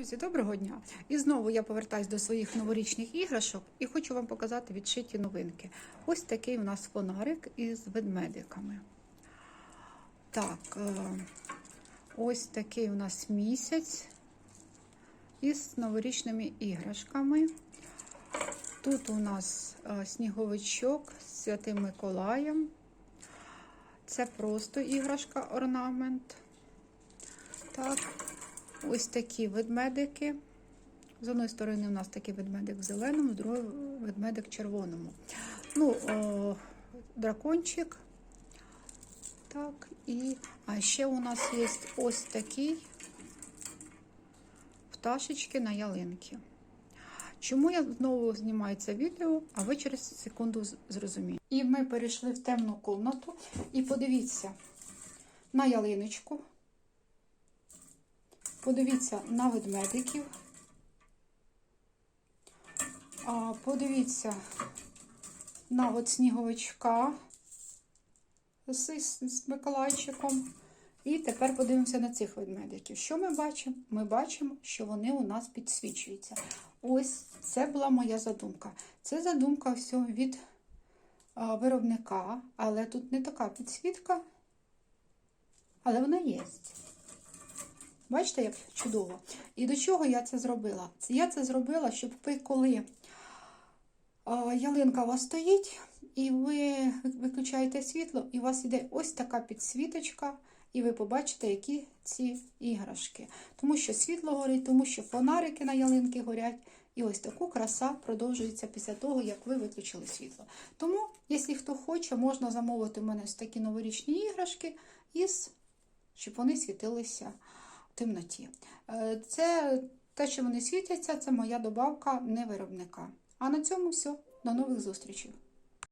Друзі, доброго дня! І знову я повертаюсь до своїх новорічних іграшок і хочу вам показати відшиті новинки. Ось такий у нас фонарик із ведмедиками. Так, е, ось такий у нас місяць із новорічними іграшками. Тут у нас е, сніговичок з Святим Миколаєм. Це просто іграшка орнамент. Так, ось такі ведмедики. З одної сторони, у нас такий ведмедик в зеленому, з другої ведмедик в червоному. Ну, о, дракончик. Так, і. А ще у нас є ось такий пташечки на ялинки. Чому я знову знімаю це відео, а ви через секунду зрозумієте. І ми перейшли в темну кімнату. І подивіться на ялиночку. Подивіться на ведмедиків. Подивіться на от сніговичка з, Миколайчиком. І тепер подивимося на цих ведмедиків. Що ми бачимо? Ми бачимо, що вони у нас підсвічуються. Ось це була моя задумка. Це задумка всього від виробника, але тут не така підсвітка, але вона є. Бачите, як чудово. І до чого я це зробила? Я це зробила, щоб ви, коли ялинка у вас стоїть, і ви виключаєте світло, і у вас іде ось така підсвіточка, і ви побачите, які ці іграшки. Тому що світло горить, тому що фонарики на ялинки горять. І ось таку краса продовжується після того, як ви виключили світло. Тому, якщо хто хоче, можна замовити у мене ось такі новорічні іграшки, із, щоб вони світилися темноті. Е, Це те, що вони світяться, це моя добавка не виробника. А на цьому все. До нових зустрічей!